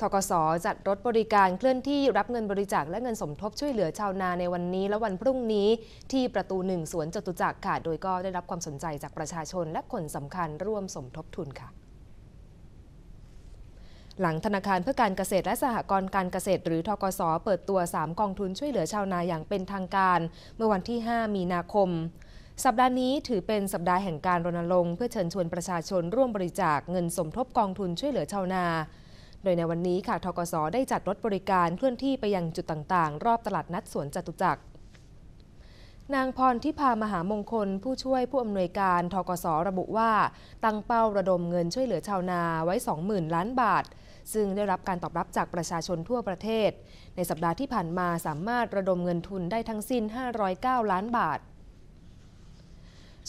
ทกสจัดรถบริการเคลื่อนที่รับเงินบริจาคและเงินสมทบช่วยเหลือชาวนาในวันนี้และวันพรุ่งนี้ที่ประตูหนึ่งสวนจตุจักรค่ะ โดยก็ได้รับความสนใจจากประชาชนและคนสำคัญร่วมสมทบทุนค่ะ หลังธนาคารเพื่อการเกษตรและสหกรณ์การเกษตร หรือทกสเปิดตัว 3 กองทุนช่วยเหลือชาวนาอย่างเป็นทางการ เมื่อวันที่ 5 มีนาคมสัปดาห์นี้ถือเป็นสัปดาห์แห่งการรณรงค์เพื่อเชิญชวนประชาชนร่วมบริจาคเงินสมทบกองทุนช่วยเหลือชาวนา โดยในวันนี้ค่ะทกสได้จัดรถบริการเคลื่อนที่ไปยังจุดต่างๆ รอบตลาดนัดสวนจตุจักรนางพรทิพามหามงคล ผู้ช่วยผู้อำนวยการทกสระบุว่า ตั้งเป้าระดมเงินช่วยเหลือชาวนาไว้ 20,000 ล้านบาท ซึ่งได้รับการตอบรับจากประชาชนทั่วประเทศ ในสัปดาห์ที่ผ่านมาสามารถระดมเงินทุนได้ทั้งสิ้น 509 ล้านบาท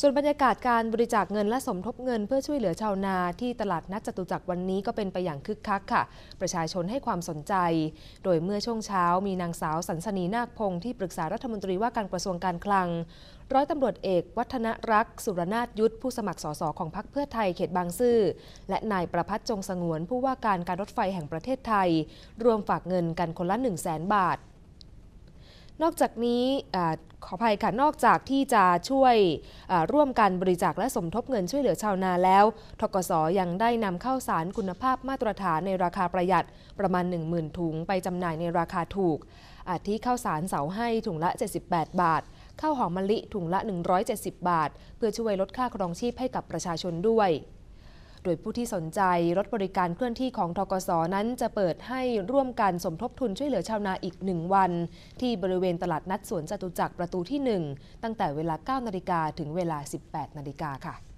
ส่วนบรรยากาศการบริจาคเงินและสมทบเงินเพื่อช่วยเหลือชาวนาที่ตลาดนัดจตุจักรวันนี้ก็เป็นไปอย่างคึกคักค่ะ ประชาชนให้ความสนใจ โดยเมื่อช่วงเช้ามีนางสาวสันสนีนาคพงศ์ที่ปรึกษารัฐมนตรีว่าการกระทรวงการคลัง ร้อยตำรวจเอก วัฒนรักษ์สุรนาถยุทธผู้สมัครสสของพรรคเพื่อไทยเขตบางซื่อและนายประพัฒน์จงสงวนผู้ว่าการการรถไฟแห่งประเทศไทย รวมฝากเงินกันคนละ 1 0 0 0 0แสนบาท นอกจากนี้ขออภัยค่ะ นอกจากที่จะช่วยร่วมกันบริจาคและสมทบเงินช่วยเหลือชาวนาแล้ว ทกสยังได้นำข้าวสารคุณภาพมาตรฐานในราคาประหยัดประมาณ 10,000 ถุงไปจำหน่ายในราคาถูก อาทิข้าวสารเสาให้ถุงละ 78 บาท ข้าวหอมมะลิถุงละ 170 บาท เพื่อช่วยลดค่าครองชีพให้กับประชาชนด้วย โดยผู้ที่สนใจรถบริการเคลื่อนที่ของทกสนั้นจะเปิดให้ร่วมกันสมทบทุนช่วยเหลือชาวนาอีกหนึ่งวัน ที่บริเวณตลาดนัดสวนจตุจักรประตูที่ 1 ตั้งแต่เวลา 9 นาฬิกาถึงเวลา 18 นาฬิกาค่ะ